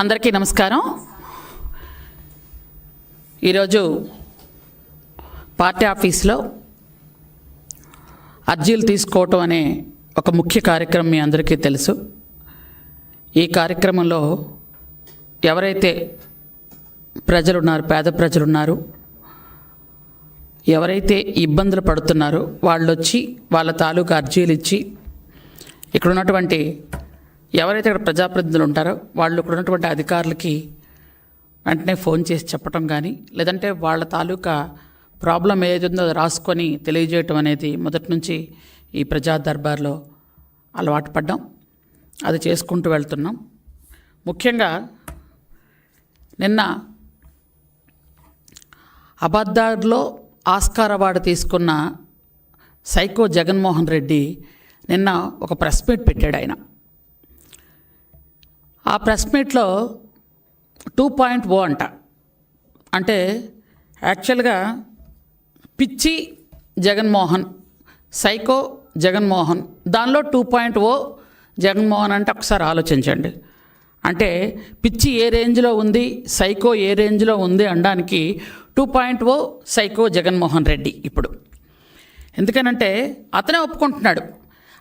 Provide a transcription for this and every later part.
అందరికీ నమస్కారం. ఈరోజు పార్టీ ఆఫీస్లో అర్జీలు తీసుకోవటం అనే ఒక ముఖ్య కార్యక్రమం మీ అందరికీ తెలుసు. ఈ కార్యక్రమంలో ఎవరైతే ప్రజలు ఉన్నారు పేద ప్రజలు ఉన్నారు ఎవరైతే ఇబ్బందులు పడుతున్నారో వాళ్ళు వచ్చి వాళ్ళ తాలూకా అర్జీలు ఇచ్చి ఇక్కడ ఉన్నటువంటి ఎవరైతే ఇక్కడ ప్రజాప్రతినిధులు ఉంటారో వాళ్ళు ఇక్కడ ఉన్నటువంటి అధికారులకి వెంటనే ఫోన్ చేసి చెప్పటం కానీ లేదంటే వాళ్ళ తాలూకా ప్రాబ్లం ఏది ఉందో అది రాసుకొని తెలియజేయటం అనేది మొదటి నుంచి ఈ ప్రజా దర్బార్లో అలవాటు పడ్డాం. అది చేసుకుంటూ వెళ్తున్నాం. ముఖ్యంగా నిన్న అబద్ధార్లో ఆస్కార్ అవార్డు తీసుకున్న సైకో జగన్మోహన్ రెడ్డి నిన్న ఒక ప్రెస్ మీట్ పెట్టాడు ఆయన. ఆ ప్రెస్ మీట్లో టూ పాయింట్ ఓ అంట. అంటే యాక్చువల్గా పిచ్చి జగన్మోహన్ సైకో జగన్మోహన్ దానిలో టూ పాయింట్ ఓ జగన్మోహన్ అంటే ఒకసారి ఆలోచించండి. అంటే పిచ్చి ఏ రేంజ్లో ఉంది సైకో ఏ రేంజ్లో ఉంది అనడానికి two point O psycho Jaganmohan Reddy ఇప్పుడు. ఎందుకనంటే అతనే ఒప్పుకుంటున్నాడు.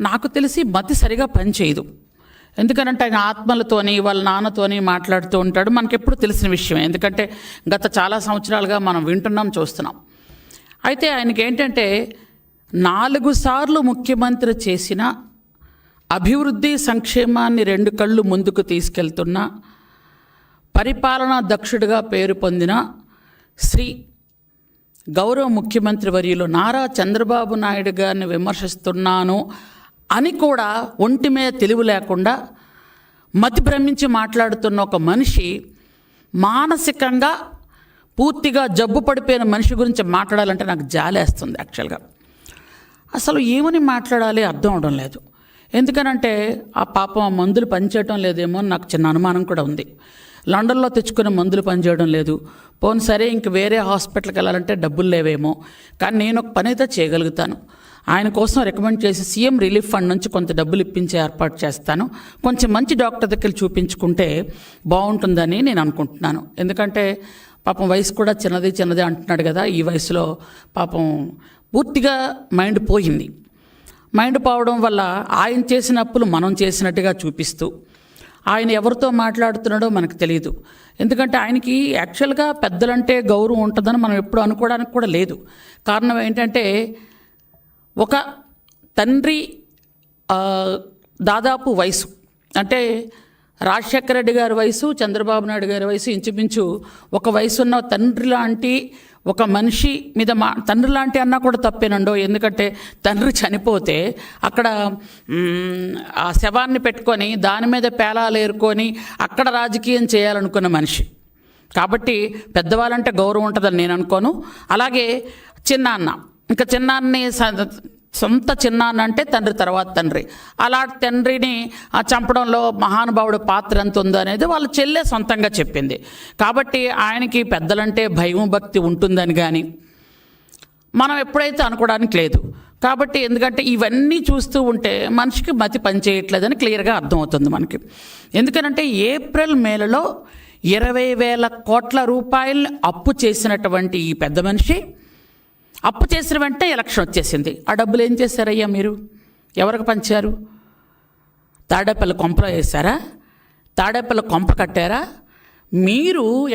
నాకు తెలిసి మతి సరిగా పనిచేయదు. ఎందుకనంటే ఆయన ఆత్మలతోని వాళ్ళ నాన్నతోని మాట్లాడుతూ ఉంటాడు. మనకి ఎప్పుడు తెలిసిన విషయం ఎందుకంటే గత చాలా సంవత్సరాలుగా మనం వింటున్నాం చూస్తున్నాం. అయితే ఆయనకి ఏంటంటే నాలుగు సార్లు ముఖ్యమంత్రి చేసిన అభివృద్ధి సంక్షేమాన్ని రెండు కళ్ళు ముందుకు తీసుకెళ్తున్న పరిపాలనా దక్షుడిగా పేరు పొందిన శ్రీ గౌరవ ముఖ్యమంత్రి వర్యులు నారా చంద్రబాబు నాయుడు గారిని విమర్శిస్తున్నాను. అని కూడా ఒంటి మీద తెలివి లేకుండా మతి భ్రమించి మాట్లాడుతున్న ఒక మనిషి మానసికంగా పూర్తిగా జబ్బు పడిపోయిన మనిషి గురించి మాట్లాడాలంటే నాకు జాలేస్తుంది యాక్చువల్గా. అసలు ఏమని మాట్లాడాలి అర్థం అవడం లేదు. ఎందుకనంటే ఆ పాపం ఆ మందులు పనిచేయటం లేదేమో అని నాకు చిన్న అనుమానం కూడా ఉంది. లండన్లో తెచ్చుకునే మందులు పనిచేయడం లేదు. పోను సరే ఇంక వేరే హాస్పిటల్కి వెళ్ళాలంటే డబ్బులు లేవేమో. కానీ నేను ఒక పని అయితే చేయగలుగుతాను. ఆయన కోసం రికమెండ్ చేసి సీఎం రిలీఫ్ ఫండ్ నుంచి కొంత డబ్బులు ఇప్పించే ఏర్పాటు చేస్తాను. కొంచెం మంచి డాక్టర్ దగ్గర చూపించుకుంటే బాగుంటుందని నేను అనుకుంటున్నాను. ఎందుకంటే పాపం వయసు కూడా చిన్నది చిన్నది అంటున్నాడు కదా ఈ వయసులో పాపం పూర్తిగా మైండ్ పోయింది. మైండ్ పోవడం వల్ల ఆయన చేసిన అప్పులు మనం చేసినట్టుగా చూపిస్తూ ఆయన ఎవరితో మాట్లాడుతున్నాడో మనకు తెలియదు ఎందుకంటే ఆయనకి యాక్చువల్గా పెద్దలంటే గౌరవం ఉంటుందని మనం ఎప్పుడు అనుకోవడానికి కూడా లేదు. కారణం ఏంటంటే ఒక తండ్రి దాదాపు వయసు. అంటే రాజశేఖర రెడ్డి గారి వయసు చంద్రబాబు నాయుడు గారి వయసు ఇంచుమించు ఒక వయసు ఉన్న తండ్రి లాంటి ఒక మనిషి మీద మా తండ్రి లాంటి అన్నా కూడా తప్పేనండో? ఎందుకంటే తండ్రి చనిపోతే అక్కడ ఆ శవాన్ని పెట్టుకొని దాని మీద పేలాలు ఏరుకొని అక్కడ రాజకీయం చేయాలనుకున్న మనిషి. కాబట్టి పెద్దవాళ్ళంటే గౌరవం ఉంటుందని నేను అనుకోను. అలాగే చిన్నాన్న ఇంకా చిన్నాన్ని స- సొంత చిన్నాన్న అంటే తండ్రి తర్వాత తండ్రి. అలా తండ్రిని చంపడంలో మహానుభావుడు పాత్ర ఎంత ఉందో అనేది వాళ్ళ చెల్లె సొంతంగా చెప్పింది. కాబట్టి ఆయనకి పెద్దలంటే భయం భక్తి ఉంటుందని కానీ మనం ఎప్పుడైతే అనుకోవడానికి లేదు. కాబట్టి ఎందుకంటే ఇవన్నీ చూస్తూ ఉంటే మనిషికి మతి పనిచేయట్లేదని క్లియర్గా అర్థమవుతుంది మనకి. ఎందుకనంటే ఏప్రిల్ మేలలో ఇరవై వేల కోట్ల రూపాయలు అప్పు చేసినటువంటి ఈ పెద్ద మనిషి అప్పు చేసిన వెంటనే ఎలక్షన్ వచ్చేసింది. ఆ డబ్బులు ఏం చేశారయ్యా మీరు? ఎవరికి పంచారు? తాడేపల్లి కొంపలో వేశారా? తాడేపల్లి కొంప కట్టారా? మీరు